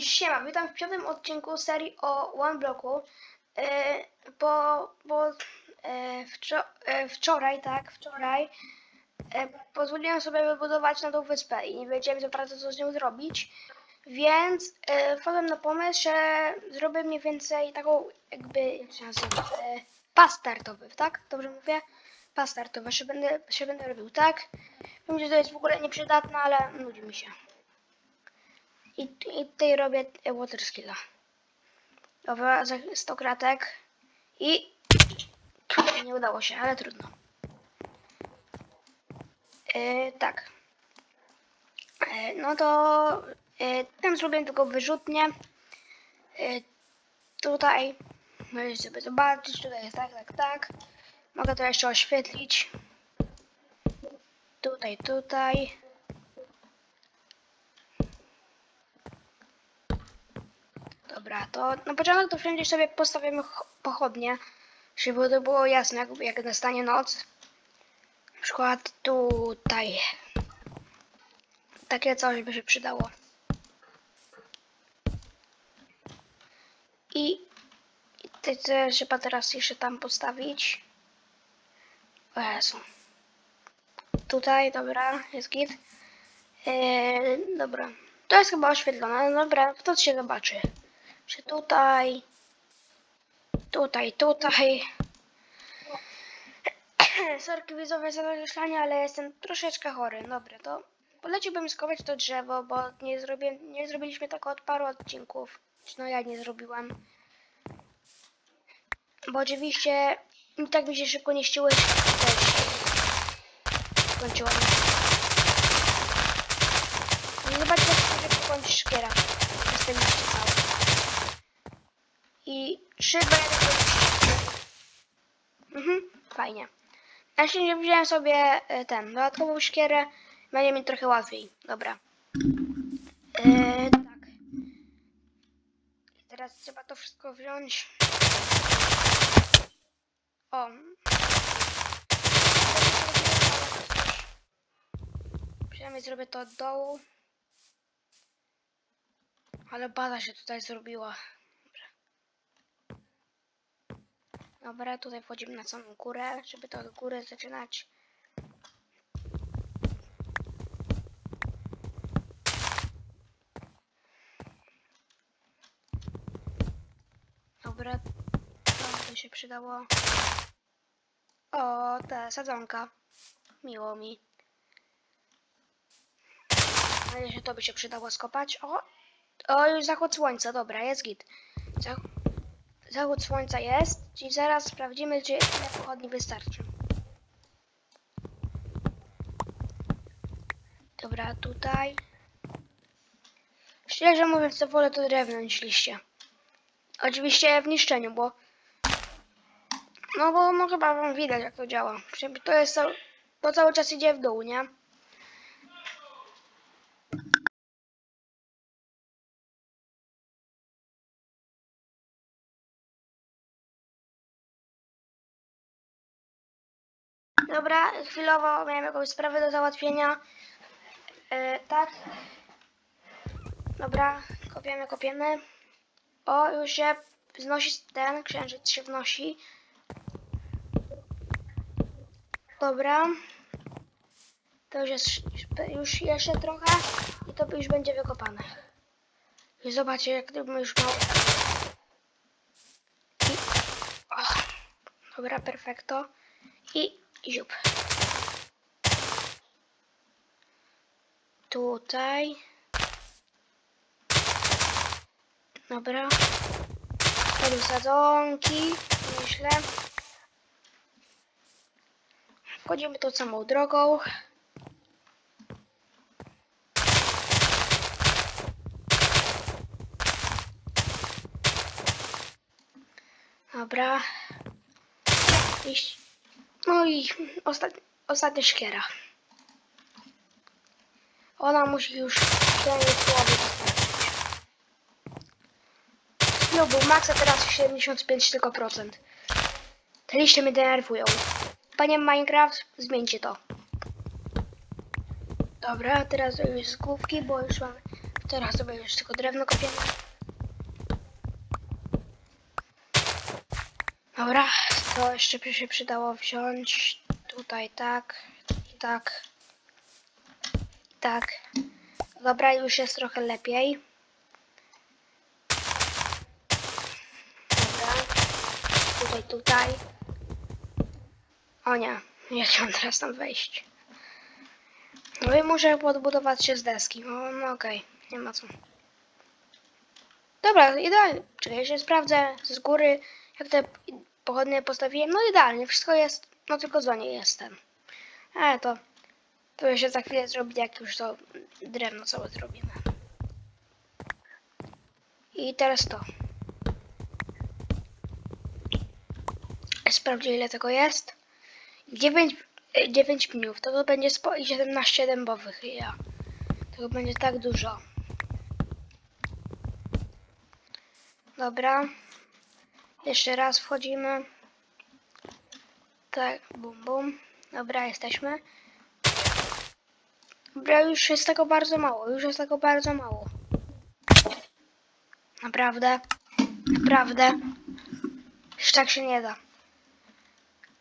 Siema, witam w piątym odcinku serii o One Blocku. E, bo bo e, wczo e, wczoraj, tak, wczoraj e, pozwoliłem sobie wybudować na tą wyspę i nie wiedziałem za bardzo co z nią zrobić. Więc e, wpadłem na pomysł, że zrobię mniej więcej taką jakby, jak się nazywa, pas startowy, tak? Dobrze mówię? Pas startowy, że będę, że będę robił tak. Wiem, że to jest w ogóle nieprzydatne, ale nudzi mi się. I, I tutaj robię water skilla. Dobra, za 100 kratek. I nie udało się, ale trudno. E, tak. E, no to e, tam zrobię tylko wyrzutnie. E, tutaj możecie sobie zobaczyć, tutaj jest tak, tak, tak. Mogę to jeszcze oświetlić. Tutaj, tutaj. Dobra, to na początek to wszędzie sobie postawimy ch- pochodnie, żeby to było jasne, jak, jak nastanie noc. Na przykład tutaj. Takie coś by się przydało. I, i te, te trzeba teraz jeszcze tam postawić. O Jezu. Tutaj, dobra, jest git. Eee, dobra. To jest chyba oświetlone. Dobra, to się zobaczy. Czy tutaj. Tutaj, tutaj. Sorki widzowie za zamieszanie, ale jestem troszeczkę chory. Dobra, to poleciłbym skować to drzewo, bo nie, zrobię, nie zrobiliśmy tego od paru odcinków. No ja nie zrobiłam. Bo oczywiście i tak mi się szybko nie ściły. Skończyłam. Zobaczcie, jak kończy szkiera. Jestem jeszcze cały. I 3, 2, 1, Mhm, fajnie. Się nie wziąłem sobie e, ten, dodatkową szkierę. Będzie mi trochę łatwiej. Dobra. E, tak. Teraz trzeba to wszystko wziąć. O. Przynajmniej zrobię to od dołu. Ale baza się tutaj zrobiła. Dobra, tutaj wchodzimy na samą górę, żeby to od góry zaczynać. Dobra, to by się przydało. O, ta sadzonka. Miło mi. Ale się to by się przydało skopać. O, o już zachód słońca, dobra, jest git. Zach Zachód słońca jest, czyli zaraz sprawdzimy, czy ile pochodni wystarczy. Dobra, tutaj. Szczerze mówiąc, to wolę to drewno niż liście. Oczywiście w niszczeniu, bo... No bo no chyba wam widać, jak to działa. To jest... To cały czas idzie w dół, nie? Dobra, chwilowo miałem jakąś sprawę do załatwienia. E, tak. Dobra, kopiemy, kopiemy. O, już się wznosi ten, księżyc się wnosi. Dobra. To już jest już jeszcze trochę i to już będzie wykopane. I zobaczcie, jak gdybym już miał... I... Dobra, perfekto. I ziup. Tutaj. Dobra. Wtedy sadzonki, myślę. Wchodzimy tą samą drogą. Dobra. Iść. No i ostat... ostatnia szkiera. Ona musi już przynajmniej wystarczyć. No był max, a teraz 75 tylko procent. Te liście mnie denerwują. Panie Minecraft, zmieńcie to. Dobra, teraz już z główki, bo już mam teraz sobie już tylko drewno kopiemy. Dobra, to jeszcze by się przydało wziąć tutaj tak, i tak, i tak. Dobra, już jest trochę lepiej. Dobra, tutaj, tutaj. O nie, jak mam teraz tam wejść? No i muszę podbudować się z deski. No, no okej, nie ma co. Dobra, idealnie. Czekaj, jeszcze sprawdzę z góry, jak te pochodnie postawiłem. No idealnie, wszystko jest, no tylko za nie jestem. Ale to, to się za chwilę zrobi, jak już to drewno całe zrobimy. I teraz to. Sprawdzę ile tego jest. 9, 9 pniów, to, to będzie spo i 17 dębowych ja. Tego będzie tak dużo. Dobra. Jeszcze raz wchodzimy. Tak, bum bum. Dobra, jesteśmy. Dobra, już jest tego bardzo mało, już jest tego bardzo mało. Naprawdę. Naprawdę. Już tak się nie da.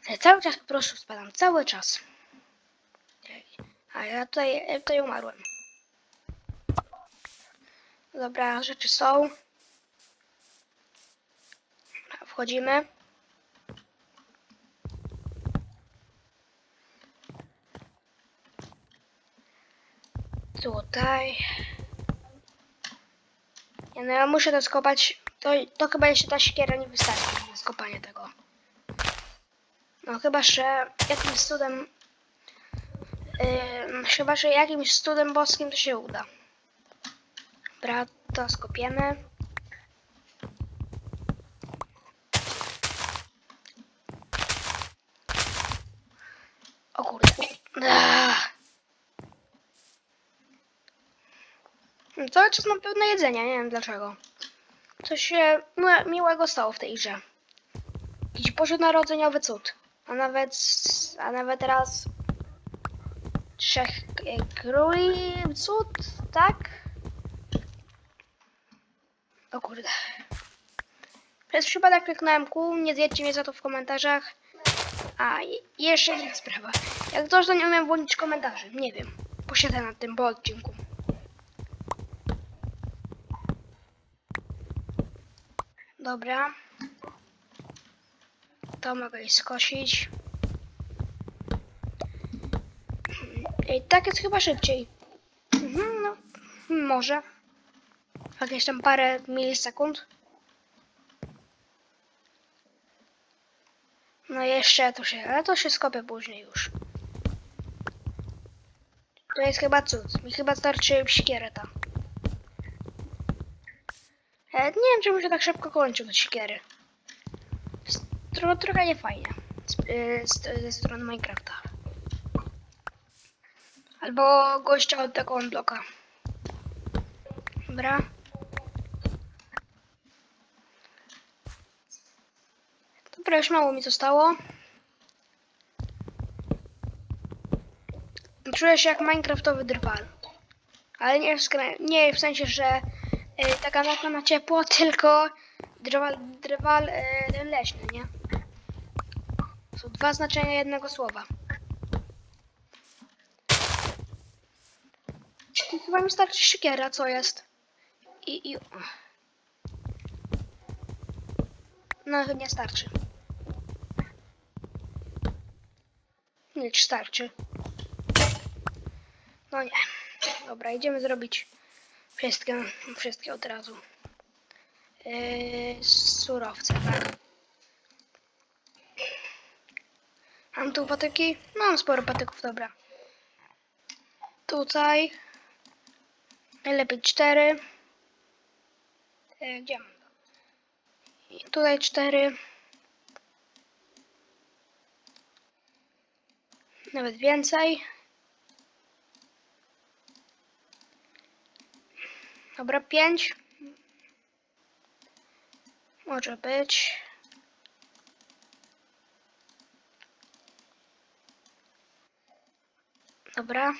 Ja cały czas po prostu spadam, cały czas. A ja tutaj, tutaj umarłem. Dobra, rzeczy są. Wchodzimy. Tutaj. Ja, no ja muszę to skopać. To, to chyba jeszcze ta siekiera nie wystarczy na skopanie tego. No chyba, że jakimś cudem... Yy, chyba, że jakimś cudem boskim to się uda. Dobra, to skopiemy. O kurde. Ach. Cały czas mam pełne jedzenia, nie wiem dlaczego. Coś się miłe- miłego stało w tej grze. Jakiś bożonarodzeniowy cud. A nawet, a nawet teraz trzech e, króli cud, tak? O kurde. Przez przypadek kliknąłem kół, nie zjedźcie mnie za to w komentarzach. A, jeszcze jedna sprawa. Jak ktoś to nie umiem włączyć komentarzy, nie wiem. Posiedzę nad tym po odcinku. Dobra. To mogę skosić. Ej, tak jest chyba szybciej. Mhm, no, może. Jakieś tam parę milisekund. No jeszcze to się, ale to się skopię później już. To jest chyba cud. Mi chyba starczy siekiereta. E, nie wiem, czemu się tak szybko kończy od siekiery. Tro, trochę niefajnie. Z, ze strony Minecrafta. Albo gościa od tego bloka. Dobra. Dobra, już mało mi zostało. Czuję się jak Minecraftowy drwal. Ale nie w, nie w sensie, że y, taka mapa na ciepło, tylko drwal, drwal y, ten leśny, nie? Są dwa znaczenia jednego słowa. Chyba mi starczy siekiera, co jest? I, i... No, nie starczy. Nie, czy starczy. No nie. Dobra, idziemy zrobić wszystkie, wszystkie od razu. Yy, surowce, tak. Mam tu patyki? Mam sporo patyków, dobra. Tutaj. Najlepiej cztery. E, gdzie mam? I tutaj cztery. Nawet więcej. Dobra, pięć. Może być. Dobra.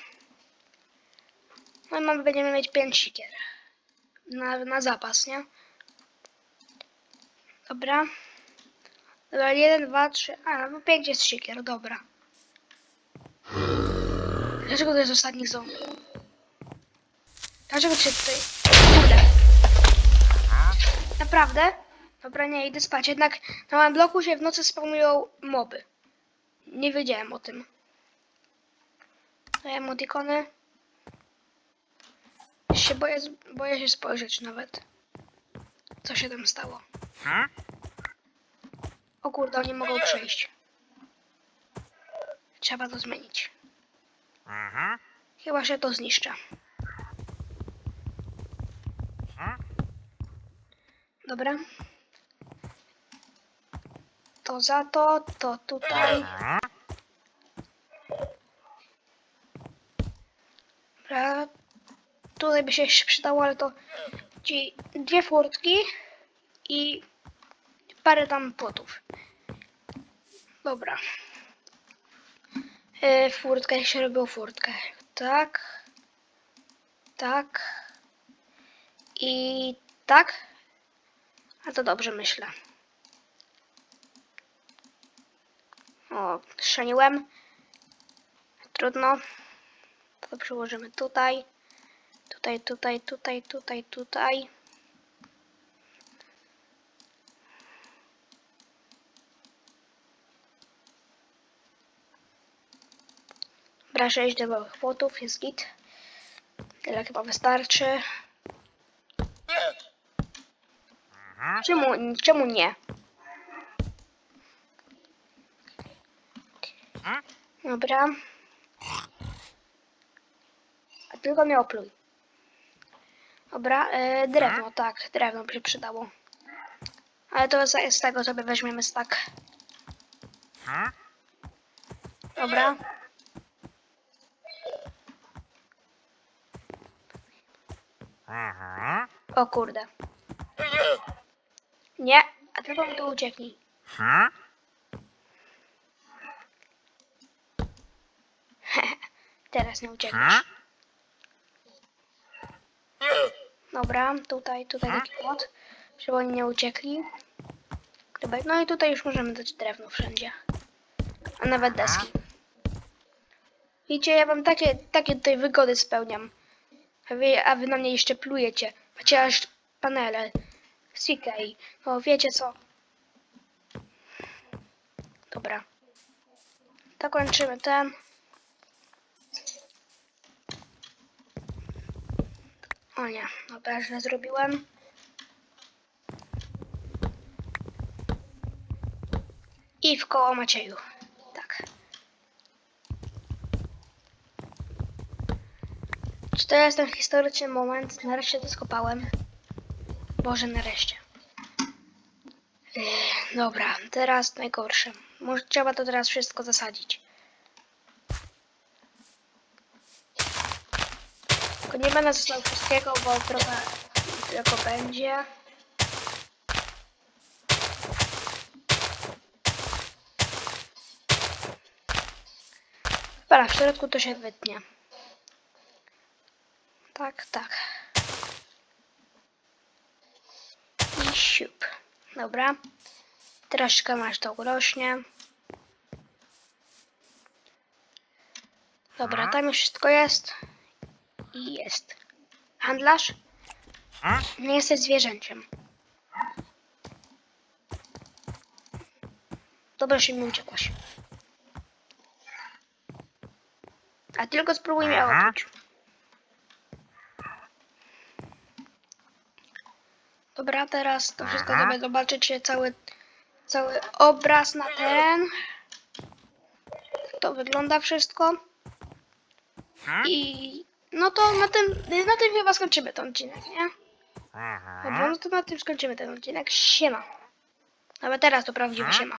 No i mamy, będziemy mieć pięć sikier. na, na zapas, nie? Dobra. Dobra, jeden, dwa, trzy. A, no pięć jest siekier, dobra. Dlaczego to jest ostatni zombie? Dlaczego się tutaj... Naprawdę? Dobra, nie, idę spać. Jednak na małym bloku się w nocy spawnują moby. Nie wiedziałem o tym. Te emotikony. Się boję, boję się spojrzeć nawet. Co się tam stało? O kurde, oni mogą przejść. Trzeba to zmienić. Chyba się to zniszczę. Dobra. To za to, to tutaj. Dobra. Tutaj by się jeszcze przydało, ale to ci dwie furtki i parę tam płotów. Dobra. E, furtkę, się robiło furtkę. Tak. Tak. I tak. A to dobrze myślę. O, strzeliłem. Trudno. To przyłożymy tutaj. Tutaj, tutaj, tutaj, tutaj, tutaj. Dobra, 6 demowych płotów, jest git. Tyle chyba wystarczy. Czemu, czemu nie? Dobra. A tylko mnie opluj. Dobra, e, drewno, tak, drewno by się przydało. Ale to z, z tego sobie weźmiemy stak. Dobra. O kurde. Nie, a tylko mi tu ucieknij. Teraz nie uciekniesz. Dobra, tutaj, tutaj taki płot, żeby oni nie uciekli. No i tutaj już możemy dać drewno wszędzie. A nawet deski. Widzicie, ja wam takie, takie tutaj wygody spełniam. A wy, a wy na mnie jeszcze plujecie. Macie aż panele. Sikaj. No wiecie co. Dobra. To kończymy ten. O nie, dobra, źle zrobiłem. I w koło Macieju. Tak. Czy to jest ten historyczny moment? Nareszcie to skopałem. Boże, nareszcie. Ech, dobra, teraz najgorsze. Może trzeba to teraz wszystko zasadzić. Tylko nie będę został wszystkiego, bo trochę tylko będzie. Dobra, w środku to się wytnie. Tak, tak. I siup. Dobra. Troszkę masz to urośnie. Dobra, tam już wszystko jest. I jest. Handlarz? Nie jesteś zwierzęciem. Dobra, że mi uciekłaś. A tylko spróbuj mnie odbić. Dobra, teraz to wszystko Aha. sobie zobaczycie cały, cały obraz na ten. Tak to wygląda wszystko. I no to na tym, na tym chyba skończymy ten odcinek, nie? Dobra, no to na tym skończymy ten odcinek. Siema. Nawet teraz to prawdziwy siema.